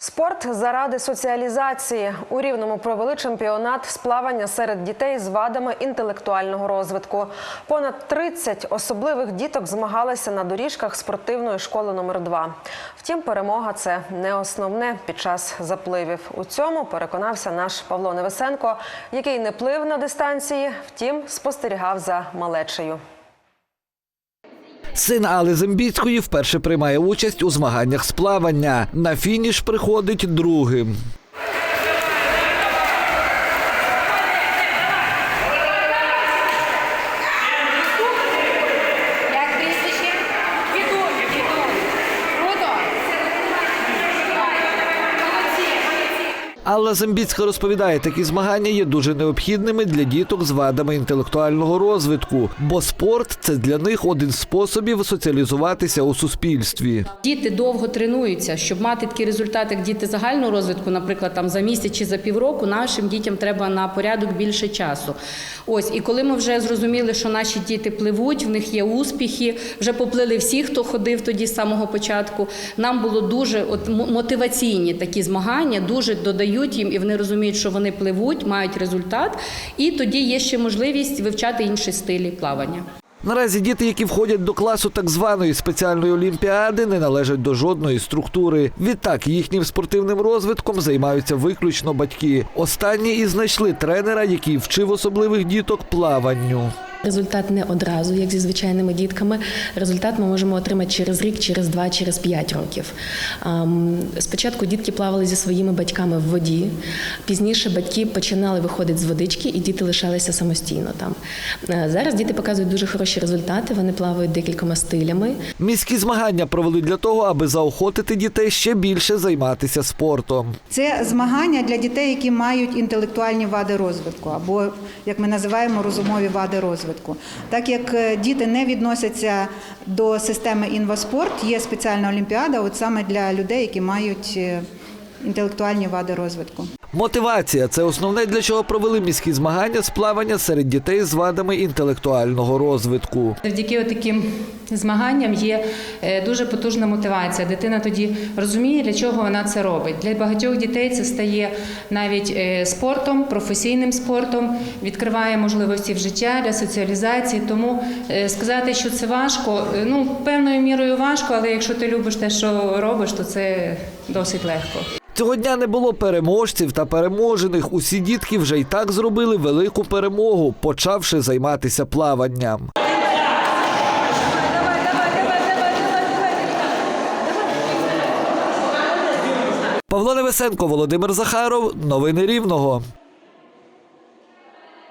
Спорт заради соціалізації у рівному провели чемпіонат з плавання серед дітей з вадами інтелектуального розвитку. Понад 30 особливих діток змагалися на доріжках спортивної школи номер 2 Втім, перемога це не основне під час запливів. У цьому переконався наш Павло Невесенко, який не плив на дистанції, втім спостерігав за малечею. Син Али Зембіцької вперше приймає участь у змаганнях з плавання. На фініш приходить другим. Алла Зембіцька розповідає, такі змагання є дуже необхідними для діток з вадами інтелектуального розвитку, бо спорт це для них один з способів соціалізуватися у суспільстві. Діти довго тренуються, щоб мати такі результати, як діти загального розвитку, наприклад, там за місяць чи за півроку, нашим дітям треба на порядок більше часу. Ось, і коли ми вже зрозуміли, що наші діти пливуть, в них є успіхи, вже поплили всі, хто ходив тоді з самого початку. Нам було дуже от мотиваційні такі змагання, дуже додають їм, і вони розуміють, що вони пливуть, мають результат. І тоді є ще можливість вивчати інші стилі плавання. Наразі діти, які входять до класу так званої спеціальної олімпіади, не належать до жодної структури. Відтак їхнім спортивним розвитком займаються виключно батьки. Останні і знайшли тренера, який вчив особливих діток плаванню. Результат не одразу, як зі звичайними дітками. Результат ми можемо отримати через рік, через два, через п'ять років. Спочатку дітки плавали зі своїми батьками в воді. Пізніше батьки починали виходити з водички, і діти лишалися самостійно там. Е, Зараз діти показують дуже хороші результати. Вони плавають декількома стилями. Міські змагання провели для того, аби заохотити дітей ще більше займатися спортом. Це змагання для дітей, які мають інтелектуальні вади розвитку, або як ми називаємо розумові вади розвитку. Так як е, діти не відносяться до системи інваспорт, є спеціальна олімпіада, от саме для людей, які мають е, інтелектуальні вади розвитку. Мотивація це основне, для чого провели міські змагання з плавання серед дітей з вадами інтелектуального розвитку. Завдяки таким змаганням є е, дуже потужна мотивація. Дитина тоді розуміє, для чого вона це робить. Для багатьох дітей це стає навіть е, спортом, професійним спортом, відкриває можливості в життя для соціалізації. Тому е, сказати, що це важко, ну певною мірою важко, але якщо ти любиш те, що робиш, то це досить легко. Цього дня не було переможців та переможених. Усі дітки вже й так зробили велику перемогу, почавши займатися плаванням. Павло Невесенко, Володимир Захаров. Новини Рівного.